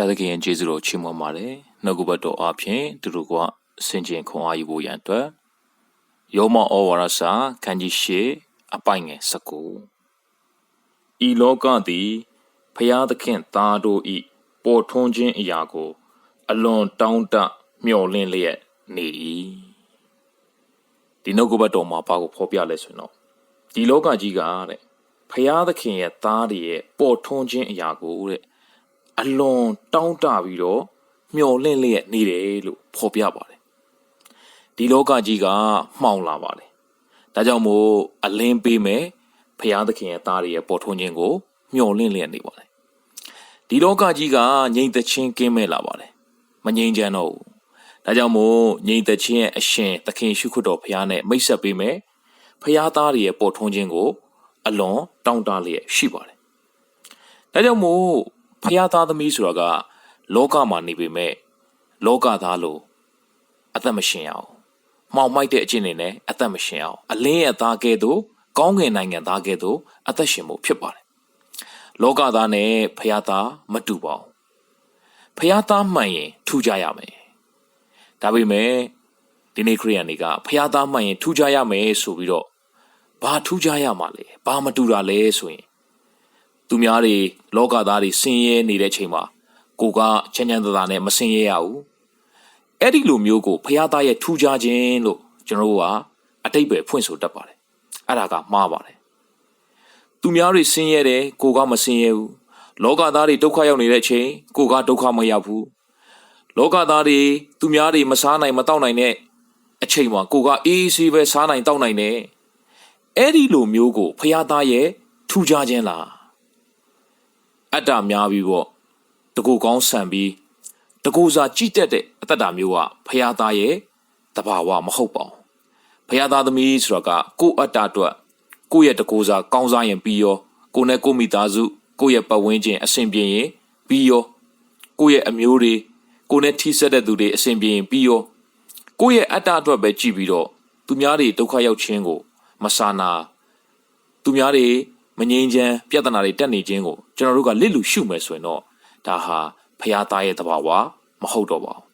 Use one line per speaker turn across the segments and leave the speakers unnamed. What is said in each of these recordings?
ရသခင်ရဲ့ကျေးဇူးတော်ချီးမွမ်းပါတယ်နှုတ်ကပတ်တော်အပြင်သူတို့ကဆင်ခြင်ခွန်အားယူဖို့ရန်အတွက်ယောမဩဝါဒစာခန်းကြီး၈အပိုင်ငယ်၁၉ဤလောကသည်ဖျားသခင်သားတို့ဤပေါ်ထွန်းခြင်းအရာကို အလွန်တောင်းတမျှော်လင့်လျက်နေ၏ဒီနှုတ်ကပတ်တော်မှာဘာကိုဖော်ပြလဲဆိုရင်တော့ဒီလောကကြီးကတဲ့ဖျားသခင်ရဲ့သားတွေရဲ့ပေါ်ထွန်းခြင်းအရာကိုတဲ့ အလွန်တောင်းတပြီးတော့မျော်လင့်လျက်နေတယ်လို့ဖော်ပြပါတယ်ဒီလောကကြီးကမှောင်လာပါတယ်ဒါကြောင့်မို့အလင်းပေးမယ်ဖရာသခင်ရဲ့သားတွေရဲ့ပေါ်ထွန်းခြင်းကိုမျှော်လင့်လျက်နေပါတယ်ဒီလောကကြီးကငြိမ်သက်ခြင်းကင်းမဲ့လာပါတယ်မငြိမ်ချမ်းတော့ဘူးဒါကြောင့်မို့ငြိမ်သက်ခြင်းရဲ့အရှင်သခင်ရှုခရတော်ဖရာနဲ့မိတ်ဆက်ပေးမယ်ဖရာသားတွေရဲ့ပေါ်ထွန်းခြင်းကို အလွန်တောင်းတလျက်ရှိပါတယ်ဒါကြောင့်မို့ ဖျားသားသမီးဆိုတာက လောကမှာနေပေမဲ့လောကသားလို့အသက်မရှင်အောင်မှောင်မိုက်တဲ့အကျင့်တွေနဲ့အသက်မရှင်အောင်အလင်းရဲ့သားကဲ့သို့ကောင်းငင်နိုင်ငံသားကဲ့သို့အသက်ရှင်မှုဖြစ်ပါတယ်လောကသားနဲ့ဖျားသားမတူပါဘူးဖျားသားမှန်ရင်ထူကြရမယ်ဒါပေမဲ့ဒီနေ့ခရိယန်တွေကဖျားသားမှန်ရင်ထူကြရမယ်ဆိုပြီးတော့ဘာထူကြရမှာလဲဘာမတူတာလဲဆိုရင် သူများတွေလောကသားတွေဆင်းရဲနေတဲ့ချိန်မှာကိုကချမ်းချမ်းသာသာနဲ့မဆင်းရဲရဘူးအဲ့ဒီလိုမျိုးကိုဖះသားရဲ့ထူးခြားခြင်းလို့ကျွန်တော်တို့ကအတိတ်ပဲဖွင့်ဆိုတတ်ပါတယ်အဲ့ဒါကမှားပါတယ်သူများတွေဆင်းရဲတယ်ကိုကမဆင်းရဲဘူးလောကသားတွေဒုက္ခရောက်နေတဲ့အချိန်ကိုကဒုက္ခမရောက်ဘူးလောကသားတွေသူများတွေမစားနိုင်မတောက်နိုင်တဲ့အချိန်မှာကိုကအေးအေးဆေးပဲစားနိုင်တောက်နိုင်တယ်အဲ့ဒီလိုမျိုးကိုဖះသားရဲ့ထူးခြားခြင်းလား အတ္တများပြီးပေါ့တကူကောင်းဆန်ပြီးတကူစာကြည့်တတ်တဲ့အတ္တမျိုးကဖရာသားရဲ့တဘာဝမဟုတ်ပါဘူးဖရာသားသမီးဆိုတာကကိုယ့်အတ္တအတွက်ကိုယ့်ရဲ့တကူစာကောင်းစားရင်ပြီးရောကိုယ်နဲ့ကိုမိသားစုကိုယ့်ရဲ့ပတ်ဝန်းကျင်အဆင်ပြေရင်ပြီးရောကိုယ့်ရဲ့အမျိုးတွေကိုယ်နဲ့ထိစပ်တဲ့သူတွေအဆင်ပြေရင်ပြီးရောကိုယ့်ရဲ့အတ္တအတွက်ပဲကြည့်ပြီးတော့သူများတွေဒုက္ခရောက်ခြင်းကိုမဆာနာသူများတွေ မငြိမ်းချမ်းပြဿနာတွေတက်နေခြင်းကိုကျွန်တော်တို့ကလစ်လူရှုမယ်ဆိုရင်တော့ဒါဟာဖရာသားရဲ့တဘာဝမဟုတ်တော့ပါဘူး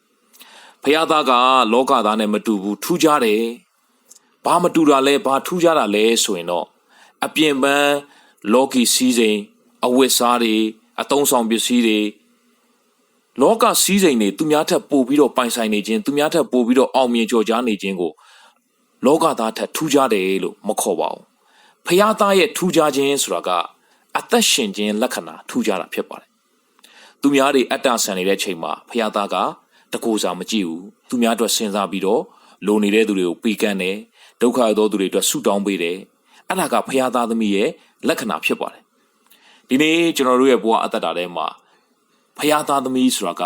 ဖရာသားကလောကသားနဲ့မတူဘူးထူးခြားတယ်ဘာမတူတာလဲဘာထူးခြားတာလဲဆိုရင်တော့အပြင်ပန်းလောကီစည်းစိမ်အဝတ်စားတွေအတုံးဆောင်ပစ္စည်းတွေလောကစည်းစိမ်တွေသူများထက်ပိုပြီးတော့ပိုင်ဆိုင်နေခြင်းသူများထက်ပိုပြီးတော့အောင်မြင်ကြော်ကြားနေခြင်းကိုလောကသားထက်ထူးခြားတယ်လို့မခေါ်ပါဘူး ဖျားသားရဲ့ထူးခြားခြင်းဆိုတာကအသက်ရှင်ခြင်းလက္ခဏာထူးခြားတာဖြစ်ပါတယ်။သူများတွေအတ္တဆန်နေတဲ့ချိန်မှာဖျားသားကတကူစာမကြည့်ဘူး။သူများအတွက်စဉ်းစားပြီးတော့လိုနေတဲ့သူတွေကိုပေးကမ်းတယ်။ဒုက္ခရောက်သောသူတွေအတွက်ဆုတောင်းပေးတယ်။အဲ့ဒါကဖျားသားသမီးရဲ့လက္ခဏာဖြစ်ပါတယ်။ဒီနေ့ကျွန်တော်တို့ရဲ့ဘဝအသက်တာထဲမှာဖျားသားသမီးဆိုတာက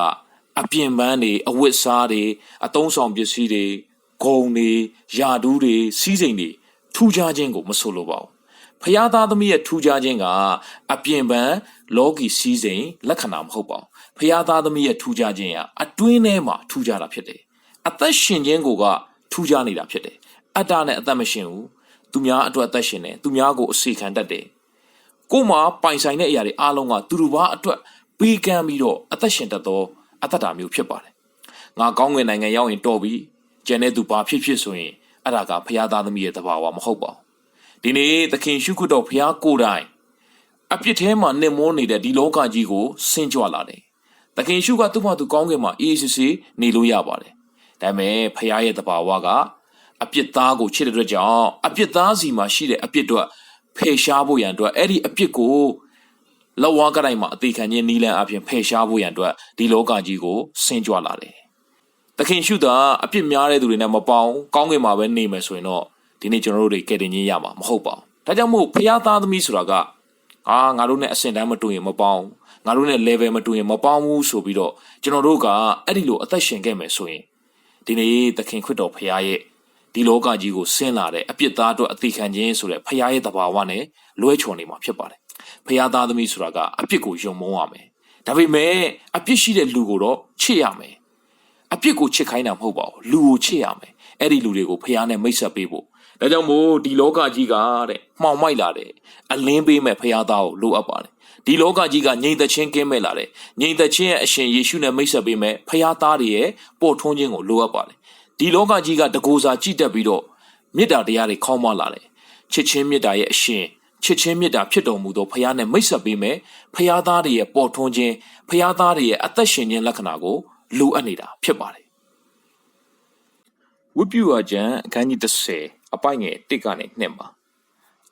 အပြင်ပန်းတွေအဝတ်စားတွေအတုံးဆောင်ပစ္စည်းတွေဂုံတွေယာဒူးတွေစီးစိမ်တွေ ထူးခြားခြင်းကိုမဆိုလိုပါဘူးဖျားသားသမီးရဲ့ထူးခြားခြင်းကအပြင်ပန်းလောကီစည်းစိမ်လက္ခဏာမဟုတ်ပါဘူးဖျားသားသမီးရဲ့ထူးခြားခြင်းကအတွင်းထဲမှာထူးခြားတာဖြစ်တယ်အသက်ရှင်ခြင်းကိုကထူးခြားနေတာဖြစ်တယ်အတ္တနဲ့အသက်မရှင်ဘူးသူများအတွက်အသက်ရှင်တယ်သူများကိုအစီခံတတ်တယ်ကို့မှာပိုင်ဆိုင်တဲ့အရာတွေအားလုံးကသူတို့ဘာအတွက်ပေးကမ်းပြီးတော့အသက်ရှင်တတ်သောအသက်တာမျိုးဖြစ်ပါတယ်ငါကောင်းငင်နိုင်ငံရောက်ရင်တော်ပြီကျန်တဲ့သူဘာဖြစ်ဖြစ်ဆိုရင် အဲ့ဒါကဖရာသားသမီးရဲ့တဘာဝမဟုတ်ပါဘူးဒီနေ့သခင်ရှုခွတ်တော်ဖရာကိုယ်တိုင်အပြစ်ထဲမှာနှင်မောနေတဲ့ဒီလောကကြီးကိုဆင်းကြွလာတယ်သခင်ရှုကသူ့ဘာသူကောင်းကင်မှာအေးအေးဆေးဆေးနေလို့ရပါတယ်ဒါပေမဲ့ဖရာရဲ့တဘာဝကအပြစ်သားကိုချစ်တဲ့အတွက်ကြောင့်အပြစ်သားစီမှာရှိတဲ့အပြစ်တော့ဖယ်ရှားဖို့ရန်အတွက်အဲ့ဒီအပြစ်ကိုလောဝါကတိုင်းမှာအသေးခံခြင်းနီးလန်းအပြင်ဖယ်ရှားဖို့ရန်အတွက်ဒီလောကကြီးကိုဆင်းကြွလာတယ် သခင်ရှုတာအပြစ်များတဲ့သူတွေနဲ့မပေါင်းကောင်းကင်မှာပဲနေမယ်ဆိုရင်တော့ဒီနေ့ကျွန်တော်တို့တွေကယ်တင်ခြင်းရမှာမဟုတ်ပါဘူးဒါကြောင့်မို့ဖျားသားသမီးဆိုတာကအာငါတို့နဲ့အဆင့်တန်းမတူရင်မပေါင်းငါတို့နဲ့ level မတူရင်မပေါင်းဘူးဆိုပြီးတော့ကျွန်တော်တို့ကအဲ့ဒီလိုအသက်ရှင်ခဲ့မယ်ဆိုရင်ဒီနေ့သခင်ခရစ်တော်ဖျားရဲ့ဒီလောကကြီးကိုဆင်းလာတဲ့အပြစ်သားတို့အသေးခံခြင်းဆိုတဲ့ဖျားရဲ့တဘာဝနဲ့လွဲချော်နေမှာဖြစ်ပါတယ်ဖျားသားသမီးဆိုတာကအပြစ်ကိုယုံမုန်းရမယ်ဒါပေမဲ့အပြစ်ရှိတဲ့လူကိုတော့ချစ်ရမယ် အပြစ်ကိုချစ်ခိုင်းတာမဟုတ်ပါဘူးလူကိုချစ်ရမယ်အဲ့ဒီလူတွေကိုဖះနဲ့မိတ်ဆက်ပေးဖို့ဒါကြောင့်မို့ဒီလောကကြီးကတဲ့မှောင်မိုက်လာတယ်အလင်းပေးမဲ့ဖះသားကိုလိုအပ်ပါတယ်ဒီလောကကြီးကငြိမ်သက်ခြင်းကင်းမဲ့လာတယ်ငြိမ်သက်ခြင်းရဲ့အရှင်ယေရှုနဲ့မိတ်ဆက်ပေးမယ်ဖခင်သားတွေရဲ့ပေါ်ထွန်းခြင်းကိုလိုအပ်ပါတယ်ဒီလောကကြီးကတကူစာကြည်တက်ပြီးတော့မေတ္တာတရားတွေခေါင်းမလာတယ်ချစ်ချင်းမေတ္တာရဲ့အရှင်ချစ်ချင်းမေတ္တာဖြစ်တော်မူသောဖခင်နဲ့မိတ်ဆက်ပေးမယ်ဖခင်သားတွေရဲ့ပေါ်ထွန်းခြင်းဖခင်သားတွေရဲ့အသက်ရှင်ခြင်းလက္ခဏာကို လိုအပ်နေတာဖြစ်ပါတယ်ဝိပုဝါကျမ်းအခန်းကြီး30အပိုင်ငယ်1ကနေ2မှာ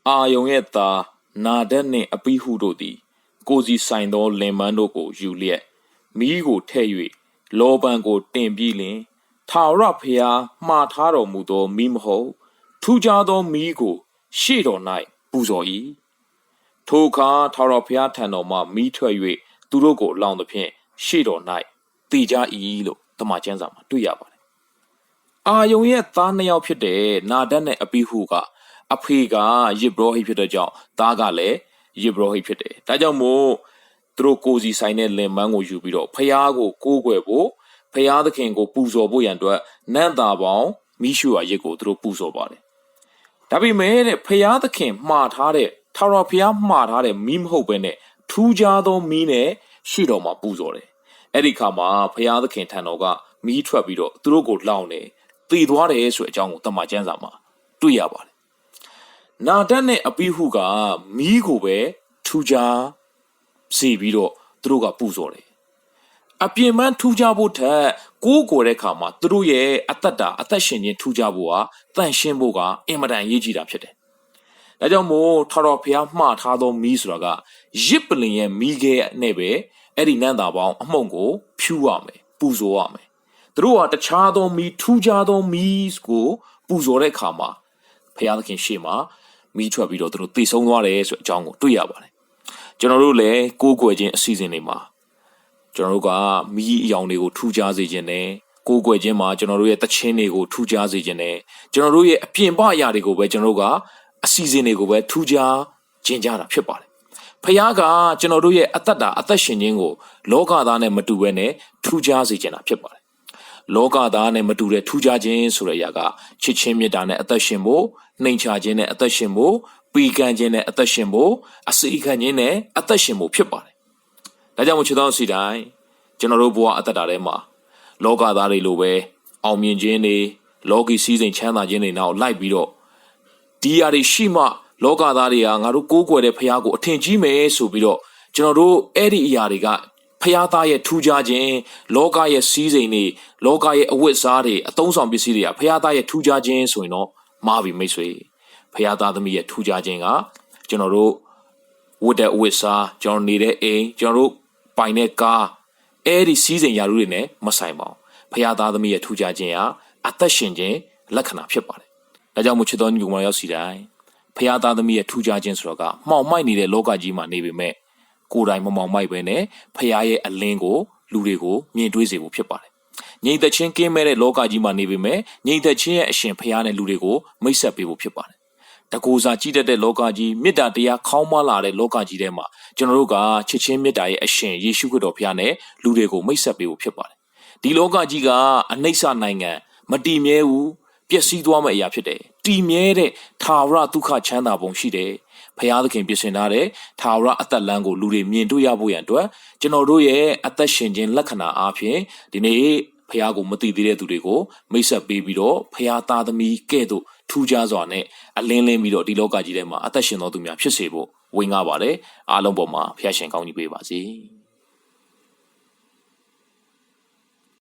အာယုံရဲ့သားနာဒက်နှင့်အပိဟုတို့သည် ကိုစီဆိုင်သောလင်မန်းတို့ကိုယူလျက်မိကိုထဲ့၍လောပန်ကိုတင်ပြီးလင်ထာဝရဖျားမှားထားတော်မူသောမိမဟုတ်ထူးခြားသောမိကို ရှေ့တော်၌ပူဇော်၏ထိုအခါထာဝရဖျားထံတော်မှမိထွက်၍သူတို့ကိုလောင်သဖြင့်ရှေ့တော်၌ တည်ကြ၏လို့တမန်ကျမ်းစာမှာတွေ့ရပါတယ်အာယုံရဲ့သားနှစ်ယောက်ဖြစ်တဲ့နာဒတ်နဲ့အပိဟုကအဖေကယေဘရဟိဖြစ်တဲ့ကြောင့်သားကလည်းယေဘရဟိဖြစ်တယ်ဒါကြောင့်မို့သူတို့ကိုစီဆိုင်တဲ့လင်မန်းကိုယူပြီးတော့ဖျားကိုကိုးကွယ်ဖို့ဖျားသခင်ကိုပူဇော်ဖို့ရန်အတွက်နန့်တာပေါင်းမိရှုရရစ်ကိုသူတို့ပူဇော်ပါတယ်ဒါပေမဲ့တဲ့ဖျားသခင်မှားထားတဲ့ထာဝရဖျားမှားထားတဲ့မိမဟုတ်ပဲနဲ့ထူးခြားသောမိနဲ့ရှေ့တော်မှာပူဇော်တယ် အဲ့ဒီခါမှာဖျားသခင်ထံတော်ကမိထွက်ပြီးတော့သူတို့ကိုလောင်တယ်တည်သွားတယ်ဆိုတဲ့အကြောင်းကိုတမန်ကျမ်းစာမှာတွေ့ရပါတယ်နာဒတ်နဲ့အပိဟုကမီးကိုပဲထူကြစီပြီးတော့သူတို့ကပူဇော်တယ်အပြင်ပန်းထူကြဖို့ထက်ကိုးကိုယ်တဲ့ခါမှာသူတို့ရဲ့အသက်တာအသက်ရှင်ခြင်းထူကြဖို့ဟာတန့်ရှင်းဖို့ကအင်မတန်ရေးကြည့်တာဖြစ်တယ်။ဒါကြောင့်မို့ထတော်ဖျားမှားထားသောမီးဆိုတာကရစ်ပလင်ရဲ့မီးခဲနဲ့ပဲ အဲ့ဒီနန်းသားပေါင်းအမှုန့်ကို ဖြူရမယ်ပူဇော်ရမယ်။သူတို့ကတခြားသောမီးထူကြသောမီးကိုပူဇော်တဲ့ခါမှာဖျားသခင်ရှေ့မှာမိထွက်ပြီးတော့သူတို့တည်ဆုံးသွားတယ်ဆိုအကြောင်းကိုတွေ့ရပါတယ်ကျွန်တော်တို့လည်းကိုးကွယ်ခြင်းအစီအစဉ်တွေမှာကျွန်တော်တို့ကမိအယောင်တွေကိုထူခြားစေခြင်းနဲ့ကိုးကွယ်ခြင်းမှာကျွန်တော်တို့ရဲ့တခြင်းတွေကိုထူခြားစေခြင်းနဲ့ကျွန်တော်တို့ရဲ့အပြင်ပအရာတွေကိုပဲကျွန်တော်တို့ကအစီအစဉ်တွေကိုပဲထူခြားခြင်းကြတာဖြစ်ပါတယ် ဖခင်ကကျွန်တော်တို့ရဲ့အသက်တာအသက်ရှင်ခြင်းကိုလောကသားနဲ့မတူဘဲနဲ့ထူခြားစေခြင်းတာဖြစ်ပါတယ်လောကသားနဲ့မတူတဲ့ထူးခြားခြင်းဆိုတဲ့အရာကချစ်ချင်းမေတ္တာနဲ့အသက်ရှင်ဖို့နှိမ်ချခြင်းနဲ့အသက်ရှင်ဖို့ပီကံခြင်းနဲ့အသက်ရှင်ဖို့အစိခံခြင်းနဲ့အသက်ရှင်ဖို့ဖြစ်ပါတယ်။ဒါကြောင့်မို့ချစ်တော်စီတိုင်းကျွန်တော်တို့ဘဝအသက်တာထဲမှာလောကသားတွေလိုပဲအောင်မြင်ခြင်းတွေလောကီစည်းစိမ်ချမ်းသာခြင်းတွေနောက်လိုက်ပြီးတော့ဒီအရာတွေရှိမှ လောကသားတွေကငါတို့ကိုးကွယ်တဲ့ဖခင်ကိုအထင်ကြီးမယ်ဆိုပြီးတော့ကျွန်တော်တို့အဲ့ဒီအရာတွေကဖျားသားရဲ့ထူးခြားခြင်းလောကရဲ့စီးစိမ်တွေလောကရဲ့အဝတ်စားတွေအသုံးဆောင်ပစ္စည်းတွေကဖျားသားရဲ့ထူးခြားခြင်းဆိုရင်တော့မှားပြီမိတ်ဆွေဖျားသားသမီးရဲ့ထူးခြားခြင်းကကျွန်တော်တို့ဝတ်တဲ့အဝတ်စားကျွန်တော်နေတဲ့အိမ်ကျွန်တော်တို့ပိုင်တဲ့ကားအဲ့ဒီစီးစိမ်ရာထူးတွေနဲ့မဆိုင်ပါဘူးဖျားသားသမီးရဲ့ထူးခြားခြင်းကအသက်ရှင်ခြင်းလက္ခဏာဖြစ်ပါတယ်ဒါကြောင့်မို့ချစ်တော်ညီကောင်မရောက်စီတိုင်း ဖျားသားသမီးရဲ့ထူးခြားခြင်းဆိုတော့ကမှောင်မိုက်နေတဲ့လောကကြီးမှာနေပေမဲ့ကိုယ်တိုင်မမောင်မိုက်ပဲနဲ့ဖခင်ရဲ့အလင်းကိုလူတွေကိုမြင်တွေ့စေဖို့ဖြစ်ပါတယ်။ငြိမ်သက်ခြင်းကင်းမဲ့တဲ့လောကကြီးမှာနေပေမဲ့ငြိမ်သက်ခြင်းရဲ့အရှင်ဖခင်နဲ့လူတွေကိုမိတ်ဆက်ပေးဖို့ဖြစ်ပါတယ်။တကူစာကြည့်တတ်တဲ့လောကကြီးမေတ္တာတရားခေါင်းမလာတဲ့လောကကြီးထဲမှာကျွန်တော်တို့ကချစ်ချင်းမေတ္တာရဲ့အရှင်ယေရှုခရစ်တော်ဖခင်နဲ့လူတွေကိုမိတ်ဆက်ပေးဖို့ဖြစ်ပါတယ်။ဒီလောကကြီးကအနှိမ့်ဆနိုင်ငံမတည်မြဲဘူး ပျက်စီးသွားမယ့်အရာဖြစ်တယ်။တည်မြဲတဲ့ထာဝရဒုက္ခချမ်းသာပုံရှိတယ်ဖရာသခင်ပြင်ဆင်ထားတဲ့ထာဝရအသက်လမ်းကိုလူတွေမြင်တွေ့ရဖို့ရန်အတွက်ကျွန်တော်တို့ရဲ့အသက်ရှင်ခြင်းလက္ခဏာအားဖြင့်ဒီနေ့ဖရာကိုမသိသေးတဲ့သူတွေကိုမိတ်ဆက်ပေးပြီးတော့ဖရာသားသမီးကဲ့သို့ထူးခြားစွာနဲ့အလင်းလင်းပြီးတော့ဒီလောကကြီးထဲမှာအသက်ရှင်တော်သူများဖြစ်စေဖို့ဝင်ကားပါတယ်အားလုံးပေါ်မှာဖရာရှင်ကောင်းကြီးပေးပါစေ။